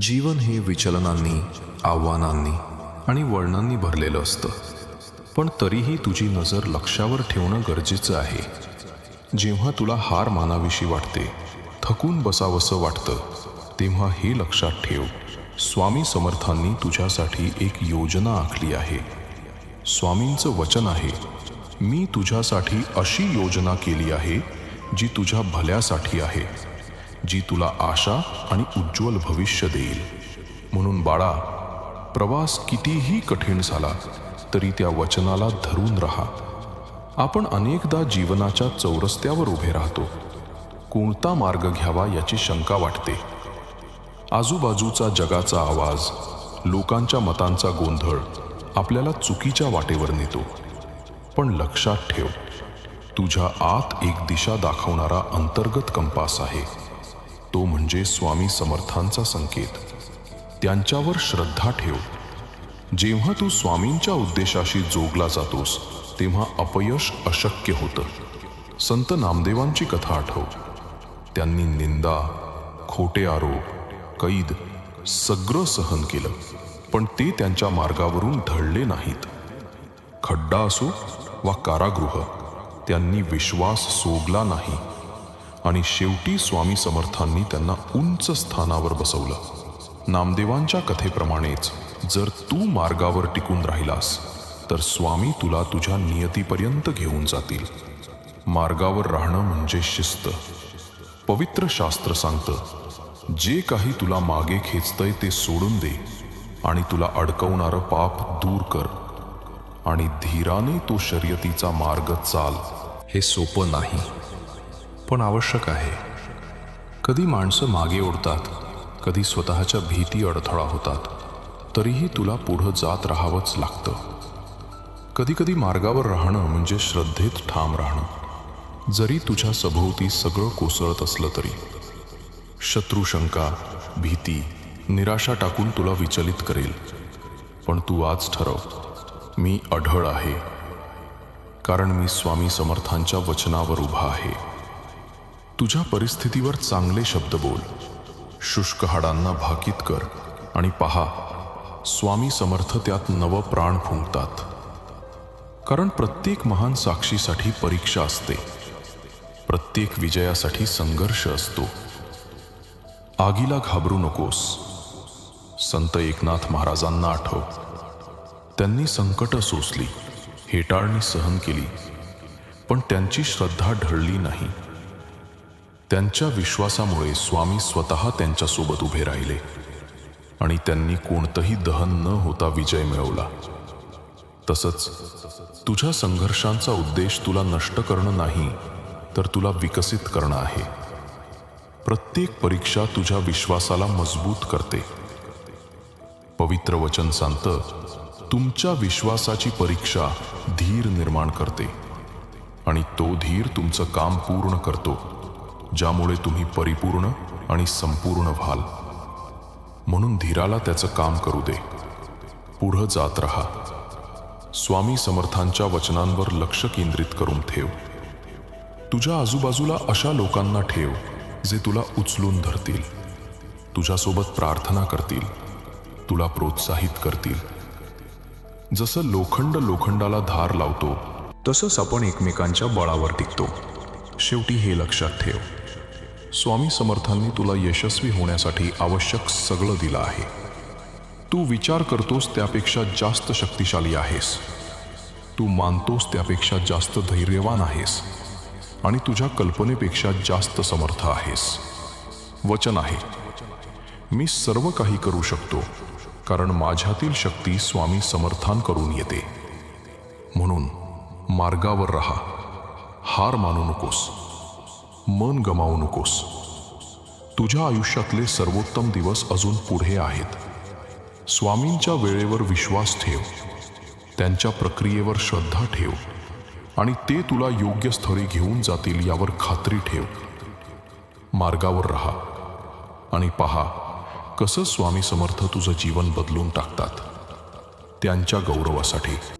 जीवन हे विचलनांनी आव्हानांनी आणि वळणांनी भरलेलं असतं. पण तरीही तुझी नजर लक्षावर ठेवणं गरजेचं आहे. जेव्हा तुला हार मानाविषयी वाटते थकून बसावंसं वाटतं तेव्हा हे लक्षात ठेव. स्वामी समर्थांनी तुझ्यासाठी एक योजना आखली आहे. स्वामींचं वचन आहे मी तुझ्यासाठी अशी योजना केली आहे जी तुझ्या भल्यासाठी आहे. जी तुला आशा आणि उज्ज्वल भविष्य देईल. म्हणून बाळा प्रवास कितीही कठीण झाला तरी त्या वचनाला धरून राहा. आपण अनेकदा जीवनाच्या चौरस्त्यावर उभे राहतो. कोणता मार्ग घ्यावा याची शंका वाटते. आजूबाजूचा जगाचा आवाज लोकांच्या मतांचा गोंधळ आपल्याला चुकीच्या वाटेवर नेतो. पण लक्षात ठेव तुझ्या आत एक दिशा दाखवणारा अंतर्गत कंपास आहे. तो म्हणजे स्वामी समर्थांचा संकेत. त्यांच्यावर श्रद्धा ठेव. जेव्हा तू स्वामींच्या उद्देशाशी जोगला जातोस तेव्हा अपयश अशक्य होतं. संत नामदेवांची कथा आठव. त्यांनी निंदा खोटे आरोप कैद सगळं सहन केलं पण ते त्यांच्या मार्गावरून धडले नाहीत. खड्डा असो वा कारागृह त्यांनी विश्वास सोगला नाही. आणि शेवटी स्वामी समर्थांनी त्यांना उंच स्थानावर बसवलं. नामदेवांच्या कथेप्रमाणेच जर तू मार्गावर टिकून राहिलास तर स्वामी तुला तुझ्या नियतीपर्यंत घेऊन जातील. मार्गावर राहणं म्हणजे शिस्त. पवित्र शास्त्र सांगतं जे काही तुला मागे खेचतंय ते सोडून दे आणि तुला अडकवणारं पाप दूर कर. आणि धीराने तो शर्यतीचा मार्ग चाल. हे सोपं नाही. पण आवश्यक आहे. कधी माणसं मागे ओढतात कधी स्वतःच्या भीती अडथळा होतात तरीही तुला पुढं जात राहावंच लागतं. कधी कधी मार्गावर राहणं म्हणजे श्रद्धेत ठाम राहणं. जरी तुझ्या सभोवती सगळं कोसळत असलं तरी. शत्रुशंका भीती निराशा टाकून तुला विचलित करेल. पण तू आज ठरव मी अढळ आहे. कारण मी स्वामी समर्थांच्या वचनावर उभा आहे. तुझ्या परिस्थितीवर चांगले शब्द बोल. शुष्क हाडांना भाकीत कर आणि पहा स्वामी समर्थ त्यात नव प्राण फुंकतात. कारण प्रत्येक महान साक्षीसाठी परीक्षा असते. प्रत्येक विजयासाठी संघर्ष असतो. आगीला घाबरू नकोस. संत एकनाथ महाराजांना आठव. त्यांनी संकट सोसली हेटाळणी सहन केली पण त्यांची श्रद्धा ढळली नाही. त्यांच्या विश्वासामुळे स्वामी स्वतः त्यांच्यासोबत उभे राहिले आणि त्यांनी कोणतंही दहन न होता विजय मिळवला. तसंच तुझ्या संघर्षांचा उद्देश तुला नष्ट करणं नाही तर तुला विकसित करणं आहे. प्रत्येक परीक्षा तुझ्या विश्वासाला मजबूत करते. पवित्र वचन सांगतं तुमच्या विश्वासाची परीक्षा धीर निर्माण करते आणि तो धीर तुमचं काम पूर्ण करतो. ज्यामुळे तुम्ही परिपूर्ण आणि संपूर्ण व्हाल. म्हणून धीराला त्याचं काम करू दे. पुढं जात रहा. स्वामी समर्थांच्या वचनांवर लक्ष केंद्रित करून ठेव. तुझ्या आजूबाजूला अशा लोकांना ठेव जे तुला उचलून धरतील. तुझ्यासोबत प्रार्थना करतील. तुला प्रोत्साहित करतील. जसं लोखंड लोखंडाला धार लावतो तसंच आपण एकमेकांच्या बळावर टिकतो. शेवटी हे लक्षात ठेव. स्वामी समर्थांनी तुला यशस्वी होण्यासाठी आवश्यक सगळं दिलं आहे. तू विचार करतोस त्यापेक्षा जास्त शक्तिशाली आहेस. तू मानतोस त्यापेक्षा जास्त धैर्यवान आहेस. आणि तुझ्या कल्पनेपेक्षा जास्त समर्थ आहेस. वचन आहे. मी सर्व काही करू शकतो कारण माझ्यातील शक्ती स्वामी समर्थान करून येते. म्हणून मार्गावर राहा. हार मानू नकोस. मन गमावू नकोस. तुझ्या आयुष्यातले सर्वोत्तम दिवस अजून पुढे आहेत. स्वामींच्या वेळेवर विश्वास ठेव. त्यांच्या प्रक्रियेवर श्रद्धा ठेव. आणि ते तुला योग्य स्थळी घेऊन जातील यावर खात्री ठेव. मार्गावर राहा. आणि पहा कसं स्वामी समर्थ तुझं जीवन बदलून टाकतात. त्यांच्या गौरवासाठी.